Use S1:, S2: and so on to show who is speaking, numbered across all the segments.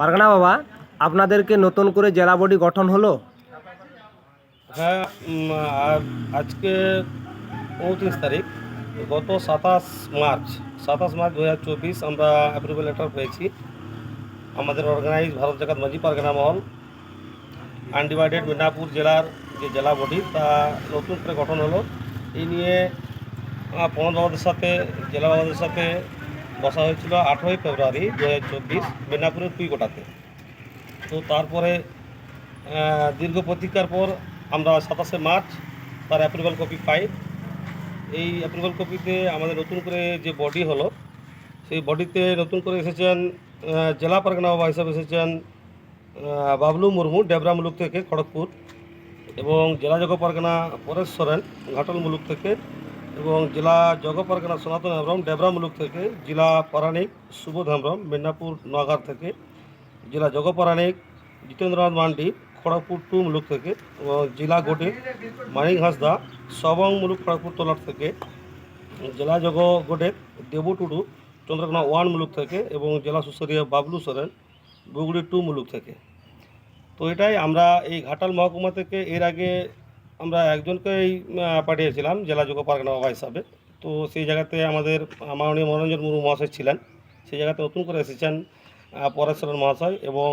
S1: পারগানা বাবা? আপনাদেরকে নতুন করে জেলা বডি গঠন হলো?
S2: হ্যাঁ আজকে উনত্রিশ তারিখ, গত সাতাশ মার্চ সাতাশ মার্চ দু হাজার চব্বিশ আমরা অ্যাপ্রুভাল লেটার পেয়েছি। আমাদের অর্গানাইজ ভারত জাকাত মাঝি পারগানা মহল আনডিভাইডেড মিদনাপুর জেলার যে জেলা বডি, তা নতুন করে গঠন হলো। এই নিয়ে প্রণব বাবাদের সাথে, জেলা বাবাদের সাথে বসা হয়েছিল আঠেরোই ফেব্রুয়ারি দু হাজার চব্বিশ মেদিনীপুরের কুইকোটাতে। তো তারপরে দীর্ঘ প্রতীক্ষার পর আমরা সাতাশে মার্চ তার অ্যাপ্রুভাল কপি পাই। এই অ্যাপ্রুভাল কপিতে আমাদের নতুন করে যে বডি হলো, সেই বডিতে নতুন করে এসেছেন জেলা পারগানা বাবা হিসাবে এসেছেন বাবলু মুর্মু, ডেবরা মুলুক থেকে খড়গপুর এবং জেলা জগ পারগানা পরেশ সোরেন ঘাটল মুলুক থেকে এবং জেলা জগপারগানা সনাতন হেমব্রম ডেবরা মুলুক থেকে জেলা পরাণিক সুবোধ হেমব্রম মেদিনীপুর নগার থেকে জেলা জগ পরাণিক জিতেন্দ্রনাথ মান্ডি, খড়গপুর টু মুলুক থেকে এবং জেলা গোটে মানিক হাঁসদা সবং মুলুক খড়গপুর তোলার থেকে জেলা জগ গোটে দেবু টুডু, চন্দ্রকোনা ওয়ান মুলুক থেকে এবং জেলা সুসরিয়া বাবলু সোরেন, বুগুড়ি টু মুলুক থেকে। তো এটাই আমরা এই ঘাটাল মহকুমা থেকে এর আগে আমরা একজনকেই পাঠিয়েছিলাম জেলা যুগ পারগানা বাবা হিসাবে। তো সেই জায়গাতে আমাদের মাননীয় মনোরঞ্জন মুর্মু মহাশয় ছিলেন। সেই জায়গাতে নতুন করে এসেছেন পরেশ্বরণ মহাশয় এবং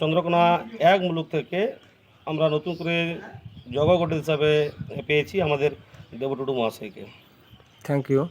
S2: চন্দ্রকোনা এক মুলুক থেকে আমরা নতুন করে জগগঠিত হিসাবে পেয়েছি আমাদের দেবটুটু মহাশয়কে।
S1: Thank you.